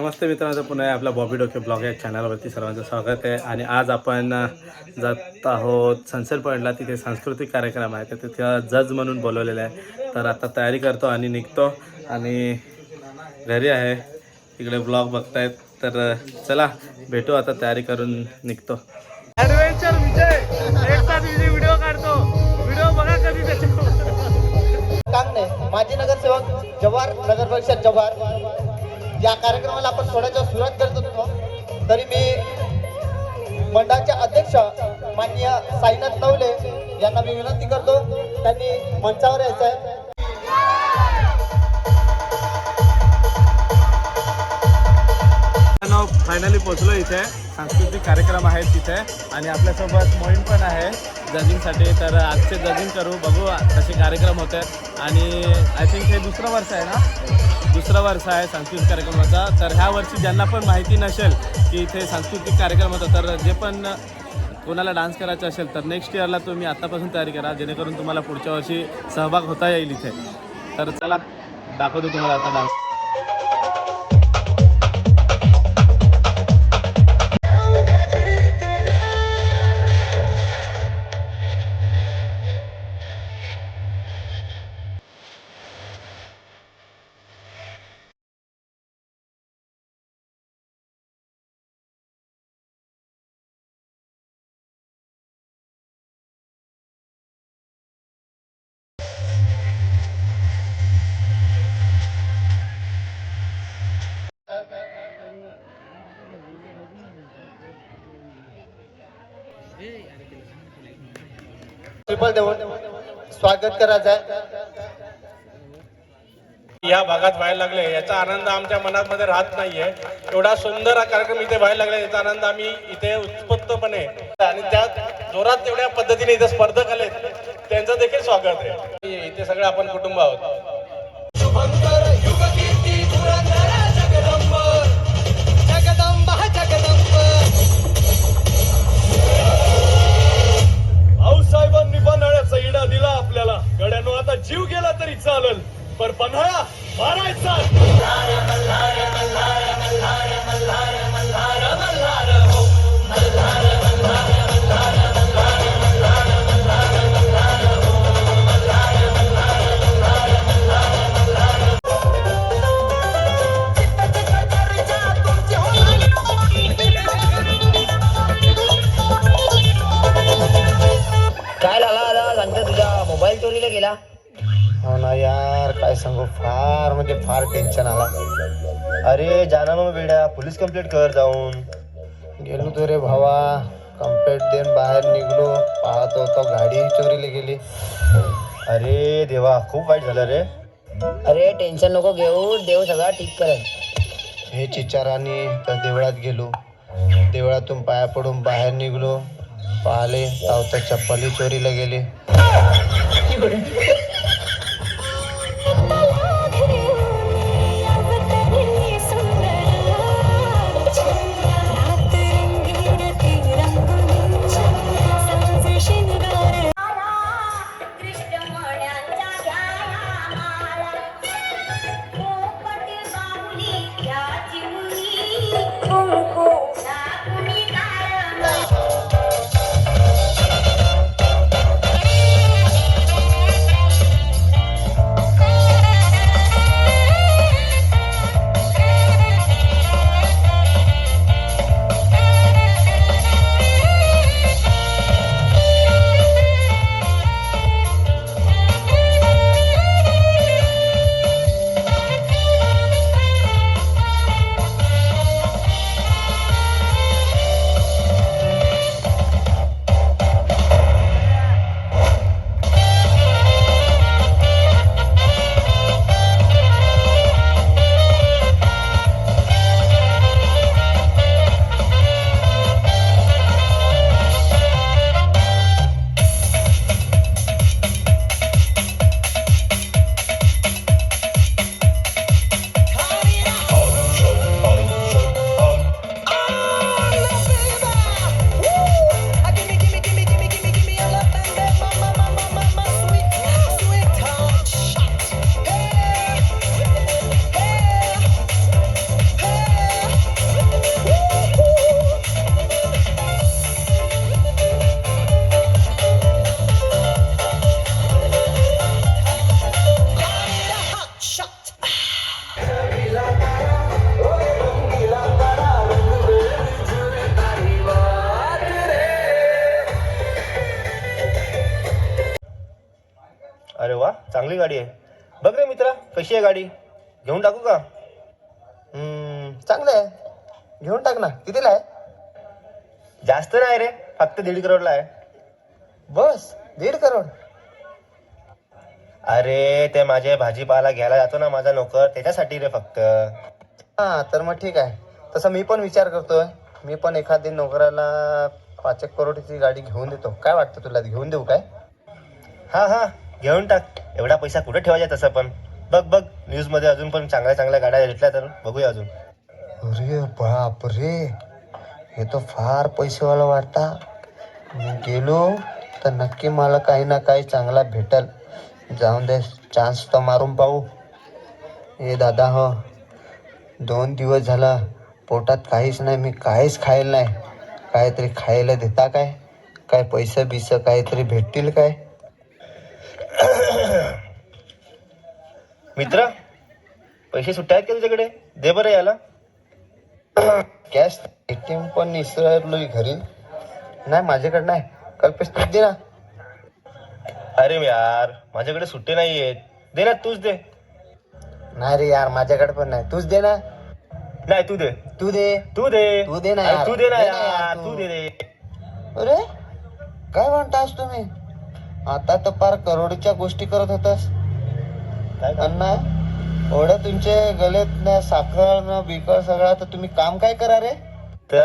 नमस्ते मित्रांनो पुन्हा आपल्या बॉबी डोके ब्लॉग या चॅनलवरती सर्वांचं स्वागत आहे. आणि आज आपण जात आहोत सनसेट पॉईंटला तिथे सांस्कृतिक कार्यक्रम आहे. तर तिथे जज म्हणून बोलवलेलं आहे. तर आता तयारी करतो आणि निघतो. आणि घरी आहे. तिकडे ब्लॉग बघतायत. तर चला भेटू आता तयारी करून निघतो. ॲडव्हेंचर विजय. व्हिडिओ काढतो. व्हिडिओ बघा कधी माजी नगरसेवक जव्हार नगर परिषद जव्हार. या कार्यक्रमाला आपण थोड्याच्या सुरुवात करत होतो. तरी मी मंडळाचे अध्यक्ष माननीय साईनाथ नवले यांना मी विनंती करतो त्यांनी मंचावर यायचं आहे फायनली पोचलो इथे. सांस्कृतिक कार्यक्रम आहेत तिथे. आणि आपल्यासोबत मोहीम पण आहे जजिंगसाठी. तर आजचे जजिंग करू बघू कसे कार्यक्रम होत आहेत आणि आय थिंक हे दुसरं वर्ष आहे ना? दुसरा वर्ष आहे सांस्कृतिक कार्यक्रमाचा. तर ह्या वर्षी ज्यांना पण माहिती नसेल की इथे सांस्कृतिक कार्यक्रम होता तर जे पण कोणाला डान्स करायचा असेल तर नेक्स्ट इयरला तुम्ही आत्तापासून तयारी करा जेणेकरून तुम्हाला पुढच्या वर्षी सहभाग होता येईल इथे. तर चला दाखवतो तुम्हाला आता डान्स. ट्रिपल देऊन स्वागत करायचं आहे या भागात व्हायला लागले याचा आनंद आमच्या मनामध्ये राहत नाहीये. एवढा सुंदर हा कार्यक्रम इथे व्हायला लागला याचा आनंद आम्ही इथे उत्स्फूर्तपणे आणि त्या जोरात तेवढ्या पद्धतीने इथे स्पर्धक आले त्यांचं देखील स्वागत आहे. इथे सगळे आपण कुटुंब आहोत. पन्हाळ्याचा दिला आपल्याला. गड्यानो आता जीव गेला तरी चालेल. पण पन्हाळा मारायचा. सांगू फार म्हणजे फार टेन्शन आला. अरे जाना मग बेड्या पोलीस कंप्लेंट कर जाऊन. गेलो तो रे भावा कंप्लेंट देऊन बाहेर निघलो पाहतो तो गाडी चोरीला गेली. अरे देवा खूप वाईट झालं रे. अरे टेन्शन नको घेऊ देव सगळा ठीक करत हे चिचाराने त्या देवळात गेलो. देवळातून पाया पडून बाहेर निघलो. पाहिले तर चप्पली चोरीला गेली. गाडी आहे. बघ रे मित्रा कशी आहे गाडी? घेऊन टाकू का? हम्म, चांगलं आहे. घेऊन टाक ना. कितीला आहे? जास्त नाही रे. फक्त दीड करोडला आहे. बस दीड करोड. अरे ते माझे भाजीपाला घ्यायला जातो ना माझा नोकर त्याच्यासाठी रे फक्त. हा तर मग ठीक आहे. तसं मी पण विचार करतोय. मी पण एखादी नोकराला पाच एक करोडची गाडी घेऊन देतो. काय वाटतं तुला? घेऊन देऊ काय? हा हा. घेऊन टाक. एवढा पैसा कुठे ठेवायचा तसं पण? बघ बघ न्यूजमध्ये अजून पण चांगल्या चांगल्या गाड्या घेतल्या तर बघूया अजून. अरे बाप रे हे तर फार पैसेवाला वाटता मी गेलो तर नक्की मला काही ना काही चांगला भेटल. जाऊन दे चान्स तर मारून पाहू. ए दादा हो. दोन दिवस झाला पोटात काहीच नाही मी काहीच खायला नाही. काहीतरी खायला देता काय? काय पैसे बिस काहीतरी भेटतील काय? मित्र पैसे सुट्टे आहेत का तुझ्याकडे? दे बरं याला. कॅश एटीएम पण विसरलोय घरी. नाही माझ्याकडे नाही. कल्पेश तूच दे ना. अरे यार माझ्याकडे सुट्टे नाही आहेत दे ना तूच दे. नाही रे यार माझ्याकडे पण नाही. तूच दे ना. नाही तू दे. तू दे. तू दे. तू दे ना अरे यार. तू दे ना यार तू. तू. दे रे. अरे काय म्हणतास तुम्ही? आता तर पार करोडच्या गोष्टी करत होतास. अण्णा एवढं तुमचे गलेत ना साखर ना बिकर सगळं तर तुम्ही काम काय करा रे? तर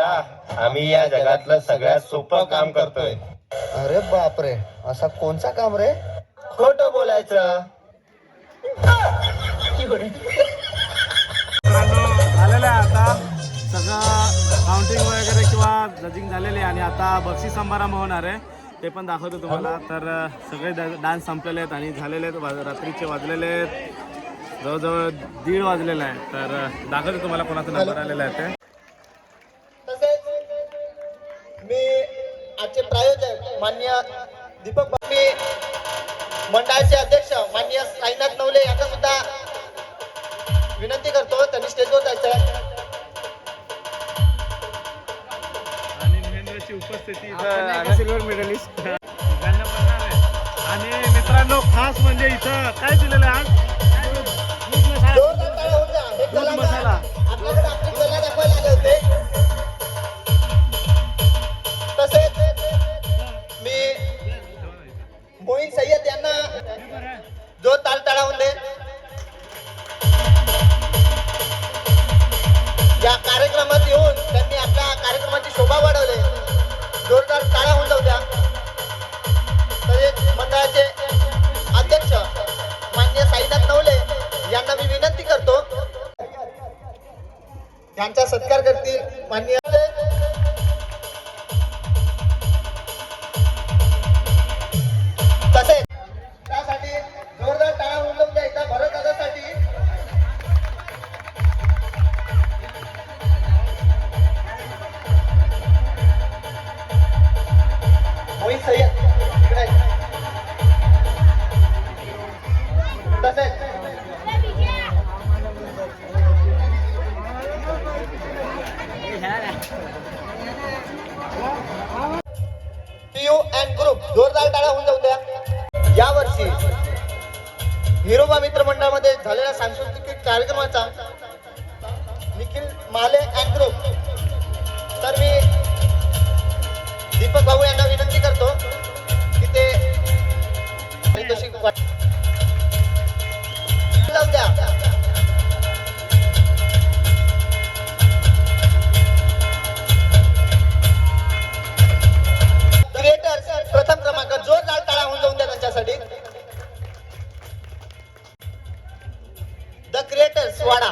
आम्ही या जगातलं सगळ्यात सोपं काम करतोय. अरे बापरे असा कोणचा काम रे? खोट बोलायचं. झालेलं आहे आता सगळं काउंटिंग वगैरे किंवा जजिंग झालेले आहे आणि आता बक्षीस समारंभ होणार आहे. ते पण दाखवतो तुम्हाला. तर सगळे डान्स संपलेले आहेत आणि झालेले आहेत. रात्रीचे वाजलेले आहेत. जवळजवळ दीड वाजलेला आहे. तर दाखवतो तुम्हाला कोणाचा नंबर आलेला आहे ते. मी आजचे प्रायोजक मान्य दीपक बा- मी मंडळाचे अध्यक्ष मान्य साईनाथ नवले यांचा सुद्धा विनंती करतो. त्यांनी स्टेजवर जायचं महेंद्रची उपस्थिती सिल्वर मेडलिस्ट? आणि मित्रांनो खास म्हणजे इथं काय दिलेलं आहे? आज झालेल्या सांस्कृतिक कार्यक्रमाचा द क्रिएटर स्वाडा